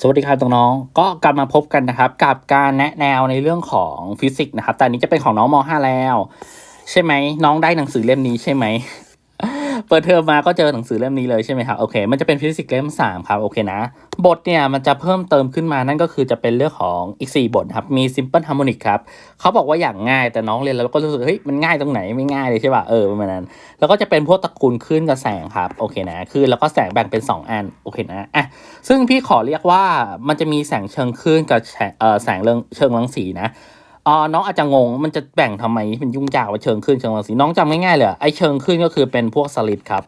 สวัสดีครับน้องๆก็กลับมาพบกันนะครับ กับการแนะแนวในเรื่องของฟิสิกส์นะครับ แต่นนี้จะเป็นของน้องม .5 แล้ว ใช่ไหมน้องได้หนังสือเล่มนี้ใช่ไหม เปิดเทอมมาก็เจอหนังสือเล่มนี้เลยใช่ไหมครับโอเค มันจะเป็นฟิสิกส์เล่มสามครับโอเคนะ บทเนี่ยมันจะเพิ่มเติมขึ้นมานั่นก็คือจะเป็นเรื่องของอีก 4 บทครับ มี simple harmonic ครับเขาบอกว่าอย่างง่ายแต่น้องเรียนแล้วก็รู้สึกเฮ้ยมันง่ายตรงไหนไม่ง่ายเลยใช่ป่ะเออประมาณนั้น แล้วก็จะเป็นพวกตระกูลคลื่นกับแสงครับโอเคนะคือแล้วก็แสงแบ่งเป็น 2 อันโอเคนะอะซึ่งพี่ขอเรียกว่ามันจะมีแสงเชิงคลื่นกับแสงเอ่อแสงเรื่องเชิงรังสีนะ อ๋อน้องอาจจะงง มันจะแบ่งทำไมมันยุ่งยากว่าเชิงคลื่นเชิงรังสีน้องจำง่ายๆเลยไอเชิงคลื่นก็คือเป็นพวกสลิดครับ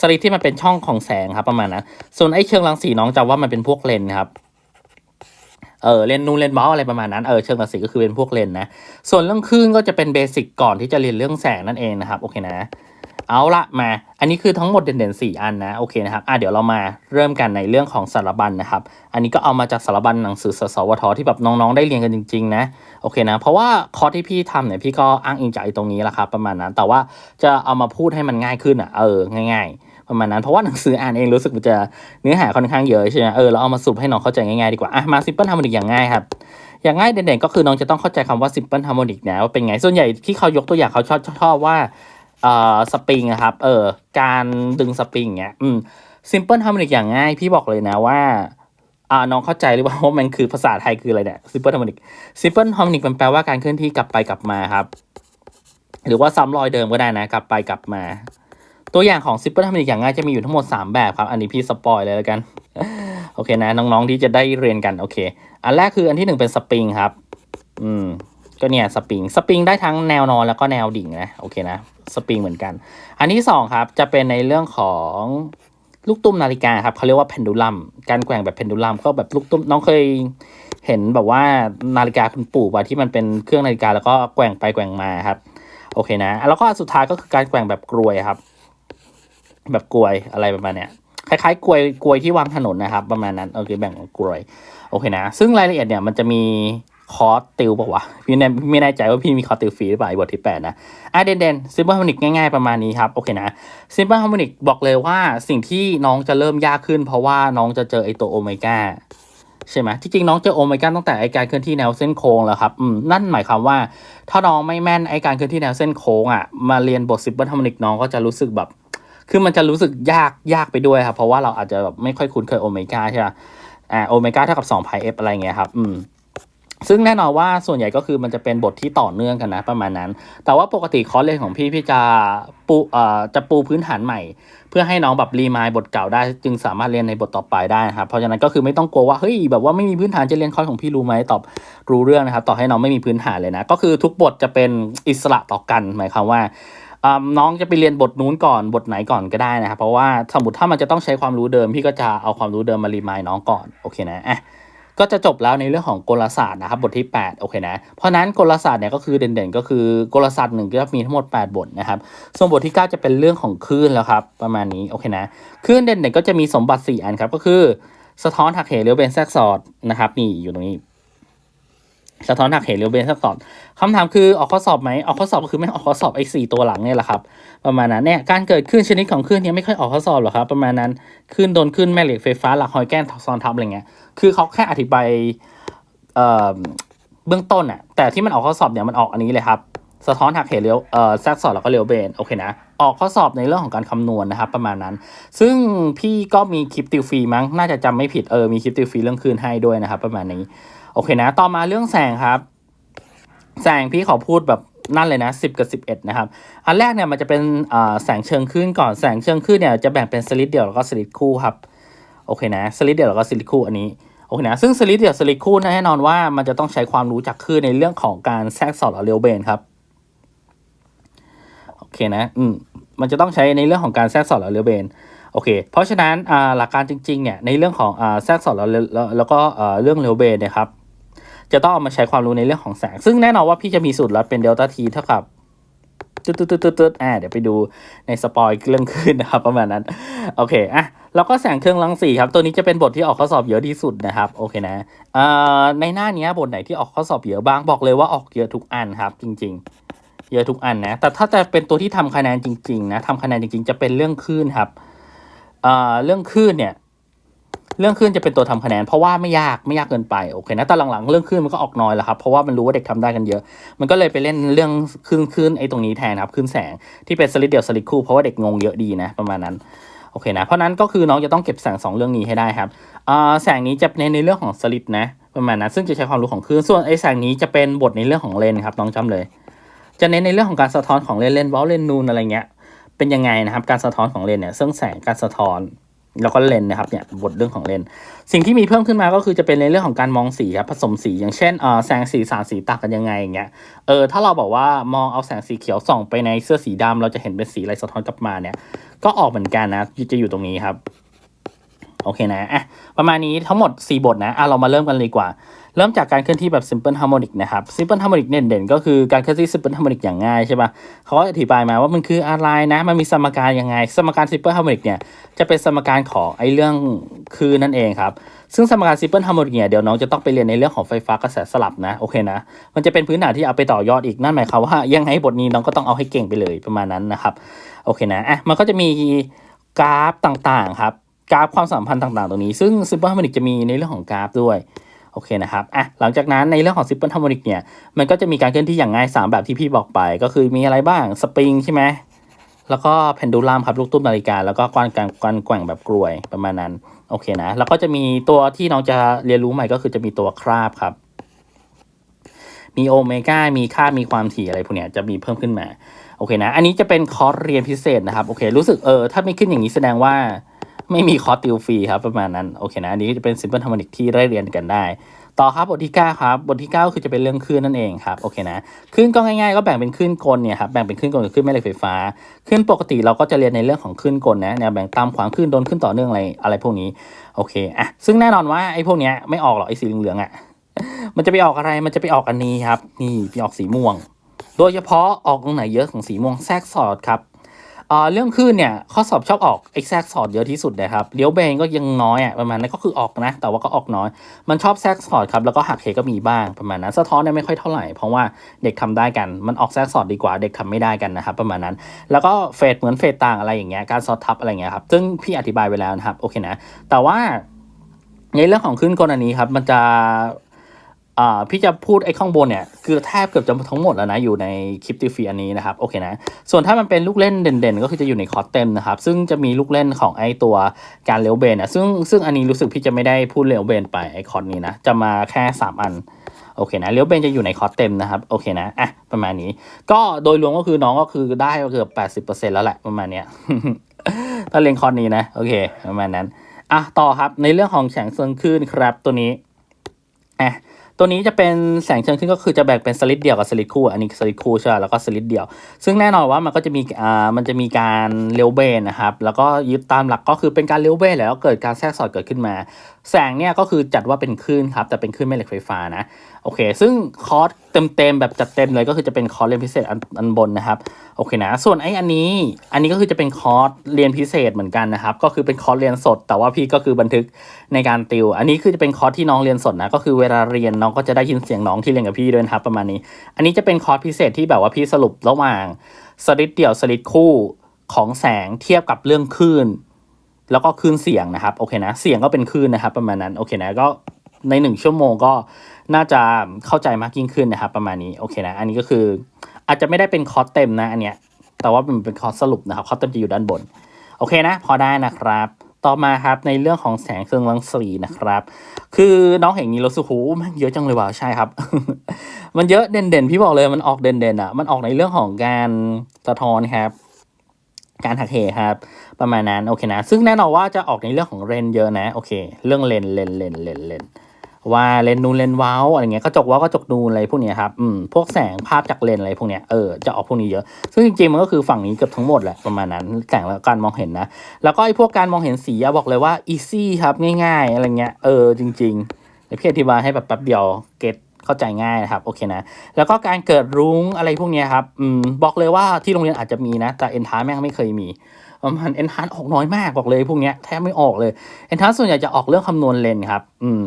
สลิดที่มันเป็นช่องของแสงครับประมาณนั้นส่วนไอ้เชิงรังสีน้องจำว่ามันเป็นพวกเลนครับเออเลนนูนเลนบอลอะไรประมาณนั้นเออเชิงรังสีก็คือเป็นพวกเลนนะส่วนเรื่องคลื่นก็จะเป็นเบสิกก่อนที่จะเรียนเรื่องแสงนั่นเองนะครับโอเคนะ เอาละมา อันนี้คือทั้งหมดเด่นๆสี่อันนะโอเคนะครับอะเดี๋ยวเรามาเริ่มกันในเรื่องของสารบัญนะครับ อันนี้ก็เอามาจากสารบัญหนังสือสสวทที่แบบน้องๆได้เรียนกันจริงๆนะ อเคนะ เพราะว่าคอร์สที่พี่ทำเนี่ยพี่ก็อ้างอิงจากไอ้ตรงนี้แหละครับประมาณนั้น แต่ว่าจะเอามาพูดให้มันง่ายขึ้นอะเออง่าย ๆ ประมาณนั้นเพราะว่าหนังสืออ่านเองรู้สึกมันจะเนื้อหาค่อนข้างเยอะใช่ไหมเออเราเอามาสรุปให้น้องเข้าใจง่ายๆดีกว่าอะมาซิมเปิลทำมันอีกอย่างง่ายครับอย่างง่ายเด่นๆก็คือน้องจะต้องเข้าใจคำว่า simple harmonic นะว่าเป็นไงส่วนใหญ่ที่เขายกตัวอย่างเขาชอบชอบว่าเอ่อสปริงครับเออการดึงสปริงเงี้ยอืม simple harmonic อย่างง่ายพี่บอกเลยนะว่า อ่าน้องเข้าใจหรือเปล่าว่ามันคือภาษาไทยคืออะไรเนี่ย simple harmonic simple harmonic มันแปลว่าการเคลื่อนที่กลับไปกลับมาครับ หรือว่าซ้ำรอยเดิมก็ได้นะ กลับไปกลับมา ตัวอย่างของ simple harmonic อย่างง่ายจะมีอยู่ทั้งหมด 3 แบบครับ อันนี้พี่สปอยเลยแล้วกัน โอเคนะ น้องๆที่จะได้เรียนกัน โอเค อันแรกคืออันที่หนึ่งเป็นสปริงครับ อืมก็เนี่ยสปริงสปริงได้ทั้งแนวนอนแล้วก็แนวดิ่งนะโอเคนะสปริงเหมือนกัน อันที่สองครับจะเป็นในเรื่องของ ลูกตุ้มนาฬิกาครับเขาเรียกว่าเพนดูลัมการแกว่งแบบเพนดูลัมก็แบบลูกตุ้มน้องเคยเห็นแบบว่านาฬิกาคุณปู่ป่ะที่มันเป็นเครื่องนาฬิกาแล้วก็แกว่งไปแกว่งมาครับ โอเคนะ แล้วก็สุดท้ายก็คือการแกว่งแบบกลวยครับ แบบกลวยอะไรประมาณเนี้ยคล้ายๆกลวยกลวยที่วางถนนนะครับ ประมาณนั้นโอเคแบ่งกลวยโอเคนะ ซึ่งรายละเอียดเนี่ยมันจะมี คอร์สติวบอกว่าวะพี่แน่ไม่แน่ใจว่าพี่มีคอร์สติวฟรีหรือเปล่าบทที่แปดนะอะเด่นเด่นซิมเปิลฮาร์โมนิกง่ายๆประมาณนี้ครับ โอเคนะซิมเปิลฮาร์โมนิกบอกเลยว่าสิ่งที่น้องจะเริ่มยากขึ้น เพราะว่าน้องจะเจอไอตัวโอเมก้าใช่ไหมที่จริงน้องเจอโอเมก้าตั้งแต่ไอการเคลื่อนที่แนวเส้นโค้งแล้วครับอืมนั่นหมายความว่า ถ้าน้องไม่แม่นไอการเคลื่อนที่แนวเส้นโค้งอะมาเรียนบทซิมเปิลฮาร์โมนิกน้องก็จะรู้สึกแบบคือมันจะรู้สึกยากยากไปด้วยครับเพราะว่าเราอาจจะแบบไม่ค่อยคุ้นเคยโอเมก้าใช่ไหมอ่าโอเมก้าเท่ากับ2 pi f อะไรเงี้ยครับอืม ซึ่งแน่นอนว่าส่วนใหญ่ก็คือมันจะเป็นบทที่ต่อเนื่องกันนะประมาณนั้น แต่ว่าปกติคอร์สเรียนของพี่พี่จะปูเอ่อจะปูพื้นฐานใหม่ เพื่อให้น้องแบบรีมายบทเก่าได้ จึงสามารถเรียนในบทต่อไปได้นะครับเพราะฉะนั้นก็คือไม่ต้องกลัวว่าเฮ้ยแบบว่าไม่มีพื้นฐานจะเรียนคอร์สของพี่รู้ไหมตอบรู้เรื่องนะครับต่อให้น้องไม่มีพื้นฐานเลยนะก็คือทุกบทจะเป็นอิสระต่อกันหมายความว่าอ่าน้องจะไปเรียนบทนู้นก่อนบทไหนก่อนก็ได้นะครับเพราะว่าสมมติถ้ามันจะต้องใช้ความรู้เดิมพี่ก็จะเอาความรู้เดิมมารีมายน้องก่อนโอเคนะอะ ก็จะจบแล้วในเรื่องของกลศาสตร์นะครับบทที่ 8 โอเคนะ เพราะนั้นกลศาสตร์เนี่ยก็คือเด่นๆ ก็คือกลศาสตร์หนึ่งก็จะมีทั้งหมด 8 บทนะครับ ส่วนบทที่ 9 จะเป็นเรื่องของคลื่นแล้วครับ ประมาณนี้โอเคนะคลื่นเด่นๆก็จะมีสมบัติ 4 อันครับก็คือ สะท้อนหักเหเรียวเบนแทรกสอดนะครับนี่อยู่ตรงนี้ สะท้อนหักเหเรียวเบนแทรกสอดคำถามคือออกข้อสอบไหมออกข้อสอบก็คือไม่ออกข้อสอบไอ้สี่ตัวหลังเนี่ยแหละครับประมาณนั้นเนี่ยการเกิดขึ้นชนิดของคลื่นเนี่ยไม่ค่อยออกข้อสอบหรอกครับประมาณนั้นคลื่นโดนคลื่นแม่เหล็กไฟฟ้าหลักหอยแก้นซ้อนทับอะไรเงี้ยคือเขาแค่อธิบายเอ่อเบื้องต้นอะแต่ที่มันออกข้อสอบเนี่ยมันออกอันนี้เลยครับสะท้อนหักเหเลี้ยวเอ่อแทรกสอดแล้วก็เลี้ยวเบนโอเคนะออกข้อสอบในเรื่องของการคำนวณนะครับประมาณนั้น ซึ่งพี่ก็มีคลิปติวฟรีมั้งน่าจะจำไม่ผิดเออมีคลิปติวฟรีเรื่องคลื่นให้ด้วยนะครับประมาณนี้ โอเคนะ ต่อมาเรื่องแสงครับ แสงพี่ขอพูดแบบนั่นเลยนะ 10 กับ 11 นะครับ อันแรกเนี่ยมันจะเป็นแสงเชิงคลื่นก่อนแสงเชิงคลื่นเนี่ยจะแบ่งเป็นสลิดเดี่ยวแล้วก็สลิดคู่ครับโอเคนะสลิดเดี่ยวแล้วก็สลิดคู่อันนี้โอเคนะซึ่งสลิดเดี่ยวสลิดคู่แน่นอนว่ามันจะต้องใช้ความรู้จากคลื่นในเรื่องของการแทรกสอดหรือเรียวเบนครับโอเคนะอืมมันจะต้องใช้ในเรื่องของการแทรกสอดหรือเรียวเบนโอเค เพราะฉะนั้นหลักการจริงๆเนี่ยในเรื่องของแทรกสอดแล้วแล้วก็เรื่องเรียวเบนเนี่ยครับ จะต้องเอามาใช้ความรู้ในเรื่องของแสง ซึ่งแน่นอนว่าพี่จะมีสูตรลัดเป็นเดลต้าทีเท่ากับตึ๊ดตึ๊ดตึ๊ดตึ๊ดตึ๊ดอ่าเดี๋ยวไปดูในสปอยเรื่องขึ้นนะครับประมาณนั้น โอเคอะแล้วก็แสงเครื่องรังสีครับ ตัวนี้จะเป็นบทที่ออกข้อสอบเยอะที่สุดนะครับ โอเคนะเอ่อในหน้านี้บทไหนที่ออกข้อสอบเยอะบ้างบอกเลยว่าออกเยอะทุกอันครับ จริง ๆ เยอะทุกอันนะ แต่ถ้าจะเป็นตัวที่ทำคะแนนจริง ๆ นะทำคะแนนจริง ๆ จะเป็นเรื่องคลื่นครับเอ่อเรื่องคลื่นเนี่ย เรื่องขึ้นจะเป็นตัวทำคะแนน เพราะว่าไม่ยากไม่ยากเกินไปโอเคนะแต่หลังๆเรื่องขึ้นมันก็ออกน้อยแล้วครับเพราะว่ามันรู้ว่าเด็กทำได้กันเยอะ มันก็เลยไปเล่นเรื่องขึ้นขึ้นไอ้ตรงนี้แทนครับขึ้นแสงที่เป็นสลิดเดี่ยวสลิดคู่เพราะว่าเด็กงงเยอะดีนะประมาณนั้นโอเคนะเพราะนั้นก็คือน้องจะต้องเก็บแสงสองเรื่องนี้ให้ได้ครับแสงนี้จะเน้นในเรื่องของสลิดนะประมาณนั้นซึ่งจะใช้ความรู้ของคลื่นส่วนไอ้แสงนี้จะเป็นบทในเรื่องของเลนครับน้องจำเลย จะเน้นในเรื่องของการสะท้อนของเลนเลนวอลเลนนูนอะไรเงี้ยเป็นยังไงนะครับการสะท้อนของเลนเนี่ยซึ่งแสงการสะท้อน แล้วก็เลนนะครับเนี่ยบทเรื่องของเลนสิ่งที่มีเพิ่มขึ้นมาก็คือจะเป็นในเรื่องของการมองสีครับผสมสีอย่างเช่นเออแสงสีสารสีต่างกันยังไงอย่างเงี้ยเออถ้าเราบอกว่ามองเอาแสงสีเขียวส่องไปในเสื้อสีดำเราจะเห็นเป็นสีอะไรสะท้อนกลับมาเนี่ยก็ออกเหมือนกันนะจะอยู่ตรงนี้ครับโอเคนะอะประมาณนี้ทั้งหมด 4 บทนะอะเรามาเริ่มกันเลยกว่า เริ่มจากการเคลื่อนที่แบบ simple harmonic นะครับ simple harmonic เด่นๆก็คือการเคลื่อนที่ simple harmonic อย่างง่ายใช่ปะเขาอธิบายมาว่ามันคืออะไรนะ มันมีสมการยังไง สมการ simple harmonic เนี่ยจะเป็นสมการของไอ้เรื่องคือนั่นเองครับ ซึ่งสมการ simple harmonic เนี่ยเดี๋ยวน้องจะต้องไปเรียนในเรื่องของไฟฟ้ากระแสสลับนะโอเคนะมันจะเป็นพื้นฐานที่เอาไปต่อยอดอีกนั่นหมายความว่ายังไงบทนี้น้องก็ต้องเอาให้เก่งไปเลยประมาณนั้นนะครับโอเคนะอะมันก็จะมีกราฟต่างๆครับกราฟความสัมพันธ์ต่างๆ ตรงนี้ ซึ่ง Simple Harmonic จะมีในเรื่องของกราฟด้วย โอเคนะครับอะหลังจากนั้นในเรื่องของ Simple Harmonic เนี่ย มันก็จะมีการเคลื่อนที่อย่างง่าย 3 แบบที่พี่บอกไป ก็คือมีอะไรบ้างสปริงใช่ไหมแล้วก็เพนดูลัมครับลูกตุ้มนาฬิกา แล้วก็กวนการกวนแกว่งแบบกลวยประมาณนั้นโอเคนะ แล้วก็จะมีตัวที่น้องจะเรียนรู้ใหม่ก็คือจะมีตัวคราบครับ มีโอเมก้ามีค่ามีความถี่อะไรพวกเนี้ยจะมีเพิ่มขึ้นมาโอเคนะ อันนี้จะเป็นคอร์สเรียนพิเศษนะครับโอเค รู้สึกเออถ้าไม่ขึ้นอย่างนี้แสดงว่า ไม่มีคอร์สติวฟรีครับประมาณนั้นโอเคนะอันนี้จะเป็น simple harmonic ที่ได้เรียนกันได้ ต่อครับบทที่9ครับบทที่9ก็คือจะเป็นเรื่องคลื่นนั่นเองครับโอเคนะคลื่นก็ง่ายๆก็แบ่งเป็นคลื่นกลเนี่ยครับแบ่งเป็นคลื่นกลกับคลื่นแม่เหล็กไฟฟ้าคลื่นปกติเราก็จะเรียนในเรื่องของคลื่นกลนะแนวแบ่งตามขวางคลื่นโดนคลื่นต่อเนื่องอะไรอะไรพวกนี้โอเคอะซึ่งแน่นอนว่าไอ้พวกเนี้ยไม่ออกหรอกไอ้สีเหลืองๆอะมันจะไปออกอะไรมันจะไปออกอันนี้ครับนี่ไปออกสีม่วง โดยเฉพาะออกตรงไหนเยอะของสีม่วงแทรกสอดครับ เอ่อเรื่องคลื่นเนี่ยข้อสอบชอบออกไอ้แทรกสอดเยอะที่สุดนะครับเลี้ยวเบนก็ยังน้อยอะประมาณนั้นก็คือออกนะ แต่ว่าก็ออกน้อย มันชอบแทรกสอดครับแล้วก็หักเหก็มีบ้างประมาณนั้น สะท้อนเนี่ยไม่ค่อยเท่าไหร่เพราะว่าเด็กทำได้กันมันออกแทรกสอดดีกว่าเด็กทำไม่ได้กันนะครับประมาณนั้น แล้วก็เฟดเหมือนเฟดต่างอะไรอย่างเงี้ยการซอดทับอะไรเงี้ยครับซึ่งพี่อธิบายไปแล้วนะครับโอเคนะแต่ว่าในเรื่องของคลื่นกลอันนี้ครับมันจะ อ่าพี่จะพูดไอ้ข้างบนเนี่ยคือแทบเกือบจะทั้งหมดแล้วนะอยู่ในคลิปติฟีอันนี้นะครับโอเคนะส่วนถ้ามันเป็นลูกเล่นเด่นๆ ก็คือจะอยู่ในคอร์สเต็มนะครับซึ่งจะมีลูกเล่นของไอ้ตัวการเลวเบนนะซึ่งซึ่งอันนี้รู้สึกพี่จะไม่ได้พูดเลวเบนไปไอ้คอร์สนี้นะจะมาแค่ 3 อันโอเคนะเลวเบนจะอยู่ในคอร์สเต็มนะครับโอเคนะอะประมาณนี้ ก็โดยรวมก็คือน้องก็คือได้เกือบ80%แล้วแหละประมาณเนี้ยถ้าเรียนคอร์สนี้นะโอเคประมาณนั้นอะต่อครับในเรื่องของแสงเซิงคลื่นครับตัวนี้อะ ตัวนี้จะเป็นแสงเชิงขึ้นก็คือจะแบ่งเป็นสลิดเดี่ยวกับสลิดคู่ อันนี้สลิดคู่ใช่แล้วก็สลิดเดี่ยว ซึ่งแน่นอนว่ามันก็จะมีอ่ามันจะมีการเลี้ยวเบนนะครับ แล้วก็ยึดตามหลักก็คือเป็นการเลี้ยวเบนแล้วเกิดการแทรกสอดเกิดขึ้นมา แสงเนี่ยก็คือจัดว่าเป็นคลื่นครับ แต่เป็นคลื่นแม่เหล็กไฟฟ้านะ โอเค ซึ่งคอร์สเต็มๆแบบจัดเต็มเลยก็คือจะเป็นคอร์สเรียนพิเศษอันอันบนนะครับ โอเคนะ ส่วนไอ้อันนี้ อันนี้ก็คือจะเป็นคอร์สเรียนพิเศษเหมือนกันนะครับ ก็คือเป็นคอร์สเรียนสด แต่ว่าพี่ก็คือบันทึกในการติว อันนี้คือจะเป็นคอร์สที่น้องเรียนสดนะ ก็คือเวลาเรียนน้องก็จะได้ยินเสียงน้องที่เรียนกับพี่ด้วยนะครับประมาณนี้ อันนี้จะเป็นคอร์สพิเศษที่แบบว่าพี่สรุประหว่างสลิดเดี่ยวสลิดคู่ของแสงเทียบกับเรื่องคลื่น แล้วก็คลื่นเสียงนะครับโอเคนะเสียงก็เป็นคลื่นนะครับ ประมาณนั้นโอเคนะก็ในหนึ่งชั่วโมงก็น่าจะเข้าใจมากยิ่งขึ้นนะครับ ประมาณนี้โอเคนะ อันนี้ก็คืออาจจะไม่ได้เป็นคอร์สเต็มนะอันเนี้ยแต่ว่ามันเป็นคอร์สสรุปนะครับคอร์สเต็มจะอยู่ด้านบนโอเคนะ พอได้นะครับ ต่อมาครับในเรื่องของแสงเครื่องรังสีนะครับ คือน้องเห็นนี้เราสุขูมันเยอะจังเลยว่ะใช่ครับ มันเยอะเด่นๆ พี่บอกเลยมันออกเด่นๆอะมันออกในเรื่องของการสะท้อนครับ การหักเหครับ ประมาณนั้นโอเคนะ ซึ่งแน่นอนว่าจะออกในเรื่องของเลนเยอะนะโอเค เรื่องเลนเลนเลนเลนเลนว่าเลนนูนเลนว้าอะไรเงี้ยกระจกว้ากระจกนูนอะไรพวกเนี้ยครับอืมพวกแสงภาพจากเลนอะไรพวกเนี้ยเออจะออกพวกนี้เยอะ ซึ่งจริงๆมันก็คือฝั่งนี้เกือบทั้งหมดแหละประมาณนั้นแสงและการมองเห็นนะ แล้วก็ไอ้พวกการมองเห็นสีอะบอกเลยว่า easy ครับง่าย ๆ อะไรเงี้ยเออจริงๆเดี๋ยวพี่อธิบายให้แบบแป๊บเดียวเก็ต เข้าใจง่ายนะครับโอเคนะแล้วก็การเกิดรุ้งอะไรพวกนี้ครับอืมบอกเลยว่าที่โรงเรียนอาจจะมีนะ แต่เอ็นทาแม่งไม่เคยมีประมาณเอ็นทาออกน้อยมากบอกเลยพวกนี้แทบไม่ออกเลยเอ็นทาส่วนใหญ่จะออกเรื่องคำนวณเลนครับอืม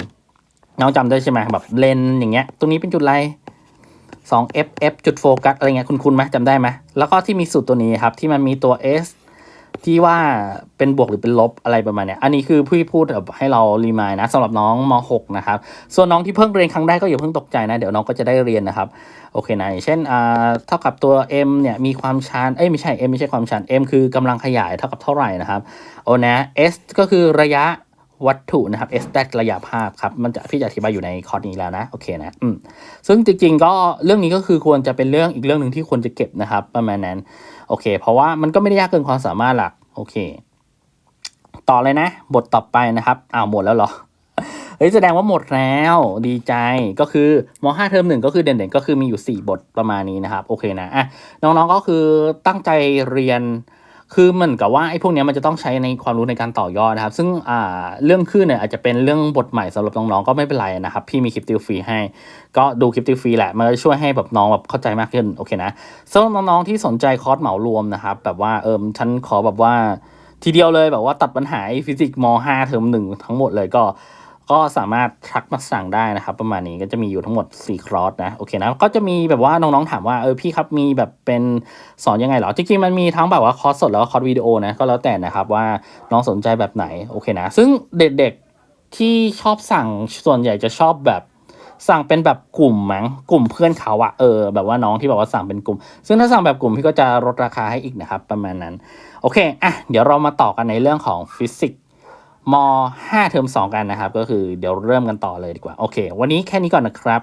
น้องจำได้ใช่ไหมแบบเลนอย่างเงี้ยตรงนี้เป็นจุดอะไรสอง f f จุดโฟกัสอะไรเงี้ยคุณคุณไหมจำได้ไหมแล้วก็ที่มีสูตรตัวนี้ครับที่มันมีตัว s ที่ว่าเป็นบวกหรือเป็นลบอะไรประมาณเนี้ยอันนี้คือพี่พูดแบบให้เรารีมายนะสำหรับน้องม .6 นะครับ ส่วนน้องที่เพิ่งเรียนครั้งแรกก็อย่าเพิ่งตกใจนะ เดี๋ยวน้องก็จะได้เรียนนะครับ โอเคนะอย่างเช่นอ่าเท่ากับตัว m เนี่ยมีความชันเอ้ยไม่ใช่ m ไม่ใช่ความชัน m คือกำลังขยายเท่ากับเท่าไหร่นะครับโอนะ s ก็คือระยะ วัตถุนะครับ s ได้ระยะภาพครับมันจะพี่จะอธิบายอยู่ในคอร์สนี้แล้วนะโอเคนะอืมซึ่งจริงๆก็เรื่องนี้ก็คือควรจะเป็นเรื่องอีกเรื่องหนึ่งที่ควรจะเก็บนะครับ ประมาณนั้นโอเค เพราะว่ามันก็ไม่ได้ยากเกินความสามารถหลักโอเค ต่อเลยนะ บทต่อไปนะครับอ้าวหมดแล้วเหรอเฮ้ยแสดงว่าหมดแล้วดีใจก็คือม5เทอมหนึ่งก็คือเด่นๆก็คือมีอยู่ 4 บทประมาณนี้นะครับโอเคนะอะน้องๆก็คือตั้งใจเรียน คือเหมือนกับว่าไอ้พวกนี้มันจะต้องใช้ในความรู้ในการต่อยอดนะครับ ซึ่งอ่าเรื่องขึ้นเนี่ยอาจจะเป็นเรื่องบทใหม่สำหรับน้องๆก็ไม่เป็นไรนะครับ พี่มีคลิปติวฟรีให้ ก็ดูคลิปติวฟรีแหละมันจะช่วยให้แบบน้องแบบเข้าใจมากขึ้นโอเคนะสำหรับน้องๆที่สนใจคอร์สเหมารวมนะครับ แบบว่าเออฉันขอแบบว่าทีเดียวเลยแบบว่าตัดปัญหาฟิสิกส์ม 5 เทอมหนึ่งทั้งหมดเลยก็ ก็สามารถทักมาสั่งได้นะครับ ประมาณนี้ก็จะมีอยู่ทั้งหมด4คลอสนะโอเคนะก็จะมีแบบว่าน้องๆถามว่าเออพี่ครับมีแบบเป็นสอนยังไงเหรอจริงๆมันมีทั้งแบบว่าคอร์สสดแล้วก็คอร์สวิดีโอนะก็แล้วแต่นะครับว่าน้องสนใจแบบไหนโอเคนะ ซึ่งเด็กๆที่ชอบสั่งส่วนใหญ่จะชอบแบบสั่งเป็นแบบกลุ่มมั้งกลุ่มเพื่อนเขาอะเออแบบว่าน้องที่แบบว่าสั่งเป็นกลุ่ม ซึ่งถ้าสั่งแบบกลุ่มพี่ก็จะลดราคาให้อีกนะครับประมาณนั้นโอเคอะเดี๋ยวเรามาต่อกันในเรื่องของฟิสิกส์ ม 5 เทอม2 กันนะครับ ก็คือเดี๋ยวเริ่มกันต่อเลยดีกว่า โอเค วันนี้แค่นี้ก่อนนะครับ